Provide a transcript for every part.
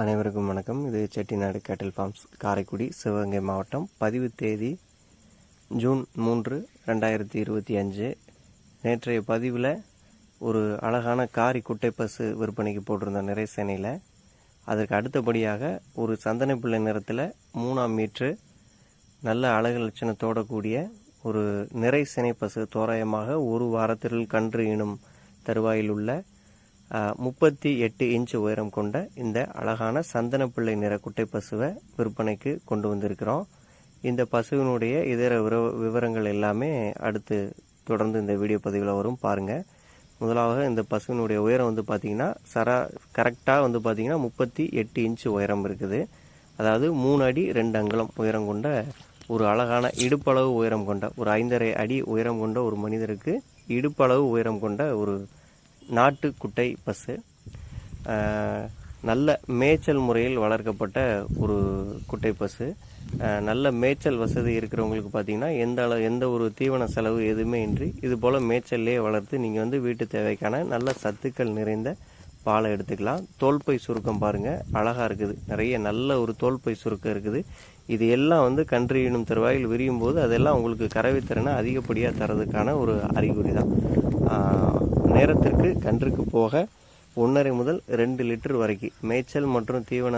அனைவருக்கும் வணக்கம். இது செட்டிநாடு கேட்டில் ஃபார்ம்ஸ் காரைக்குடி சிவகங்கை மாவட்டம். பதிவு தேதி ஜூன் மூன்று ரெண்டாயிரத்தி இருபத்தி அஞ்சு. நேற்றைய பதிவில் ஒரு அழகான காரி குட்டை பஸ்ஸு விற்பனைக்கு போட்டிருந்த நிறை சேனையில். அதற்கு அடுத்தபடியாக ஒரு சந்தன பிள்ளை நிறத்தில் மூணாம் மீட்ரு நல்ல அழகு லட்சணத்தோட கூடிய ஒரு நிறை சினை பசு தோராயமாக ஒரு வாரத்தில் கன்று இனும் தருவாயில் உள்ள முப்பத்தி எட்டு இன்ச் உயரம் கொண்ட இந்த அழகான சந்தனப்பிள்ளை நிற குட்டை பசுவை விற்பனைக்கு கொண்டு வந்திருக்கிறோம். இந்த பசுவினுடைய இதர விவரங்கள் எல்லாமே அடுத்து தொடர்ந்து இந்த வீடியோ பதிவில் வரும். பாருங்கள் முதலாவது இந்த பசுவினுடைய உயரம் வந்து பார்த்தீங்கன்னா சரா கரெக்டாக வந்து பார்த்தீங்கன்னா முப்பத்தி எட்டு இன்ச்சு உயரம் இருக்குது. அதாவது மூணு அடி ரெண்டு அங்குலம் உயரம் கொண்ட ஒரு அழகான இடுப்பளவு உயரம் கொண்ட ஒரு ஐந்தரை அடி உயரம் கொண்ட ஒரு மனிதருக்கு இடுப்பளவு உயரம் கொண்ட ஒரு நாட்டு குட்டை பசு நல்ல மேய்ச்சல் முறையில் வளர்க்கப்பட்ட ஒரு குட்டை பசு. நல்ல மேய்ச்சல் வசதி இருக்கிறவங்களுக்கு பார்த்தீங்கன்னா எந்த அளவு எந்த ஒரு தீவன செலவு எதுவுமே இன்றி இது போல் மேய்ச்சல்லே வளர்த்து நீங்கள் வந்து வீட்டு தேவைக்கான நல்ல சத்துக்கள் நிறைந்த பாலை எடுத்துக்கலாம். தோல்பை சுருக்கம் பாருங்கள் அழகாக இருக்குது. நிறைய நல்ல ஒரு தோல்பை சுருக்கம் இருக்குது. இது எல்லாம் வந்து கன்று ஈனும் தருவாயில் விரியும் போது அதெல்லாம் உங்களுக்கு கறவைத்திறனை அதிகப்படியாக தரதுக்கான ஒரு அறிகுறி தான் நேரத்திற்கு கன்றுக்கு போக ஒன்றரை முதல் ரெண்டு லிட்டர் வரைக்கும் மேய்ச்சல் மற்றும் தீவன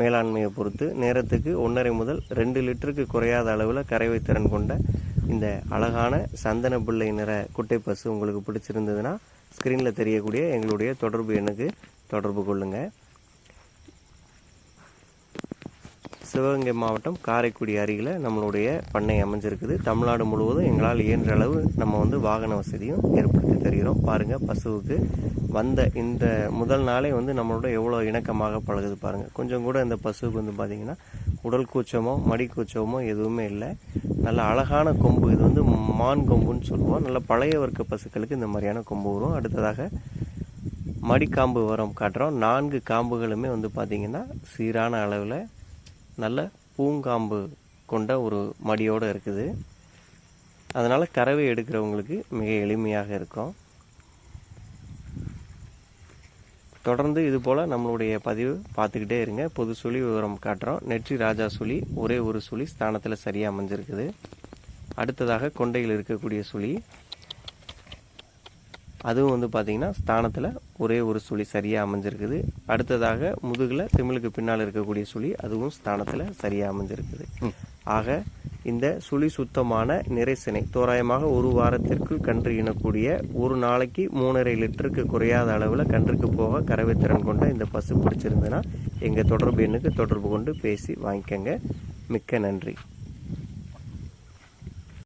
மேலாண்மையை பொறுத்து நேரத்துக்கு ஒன்றரை முதல் ரெண்டு லிட்டருக்கு குறையாத அளவில் கரைவை திறன் கொண்ட இந்த அழகான சந்தன பிள்ளை நிற குட்டை பசு உங்களுக்கு பிடிச்சிருந்ததுன்னா ஸ்க்ரீனில் தெரியக்கூடிய எங்களுடைய தொடர்பு எண்ணுக்கு தொடர்பு கொள்ளுங்கள் சிவகங்கை மாவட்டம் காரைக்குடி அருகில் நம்மளுடைய பண்ணை அமைஞ்சிருக்குது. தமிழ்நாடு முழுவதும் எங்களால் இயன்ற அளவு நம்ம வந்து வாகன வசதியும் ஏற்படுத்தி தருகிறோம். பாருங்கள் பசுவுக்கு வந்த இந்த முதல் நாளே வந்து நம்மளோட எவ்வளோ இணக்கமாக பழகுது பாருங்கள் கொஞ்சம் கூட இந்த பசுவுக்கு வந்து பார்த்திங்கன்னா உடல் கூச்சமோ மடி கூச்சமோ எதுவுமே இல்லை. நல்ல அழகான கொம்பு. இது வந்து மான் கொம்புன்னு சொல்லுவோம். நல்ல பழைய வர்க்க பசுக்களுக்கு இந்த மாதிரியான கொம்பு வரும் அடுத்ததாக மடிக்காம்பு வரம் காட்டுறோம். நான்கு காம்புகளுமே வந்து பார்த்திங்கன்னா சீரான அளவில் நல்ல பூங்காம்பு கொண்ட ஒரு மடியோடு இருக்குது. அதனால் கறவை எடுக்கிறவங்களுக்கு மிக எளிமையாக இருக்கும். தொடர்ந்து இது போல் நம்மளுடைய பதிவு பார்த்துக்கிட்டே இருங்க. பொது சுழி விவரம் காட்டுறோம். நெற்றி ராஜா சுழி ஒரே ஒரு சுழி ஸ்தானத்தில் சரியாக அமைஞ்சிருக்குது. அடுத்ததாக கொண்டையில் இருக்கக்கூடிய சுழி அதுவும் வந்து பார்த்தீங்கன்னா ஸ்தானத்தில் ஒரே ஒரு சுழி சரியாக அமைஞ்சிருக்குது. அடுத்ததாக முதுகில் திமிழுக்கு பின்னால் இருக்கக்கூடிய சுழி அதுவும் ஸ்தானத்தில் சரியாக அமைஞ்சிருக்குது. ஆக இந்த சுழி சுத்தமான நிறைசினை தோராயமாக ஒரு வாரத்திற்குள் கன்று இனக்கூடிய ஒரு நாளைக்கு மூணரை லிட்டருக்கு குறையாத அளவில் கன்றுக்கு போக கறவை திறன் கொண்ட இந்த பசு பிடிச்சிருந்ததுன்னா எங்கள் தொடர்பு எண்ணுக்கு தொடர்பு கொண்டு பேசி வாங்கிக்கங்க. மிக்க நன்றி.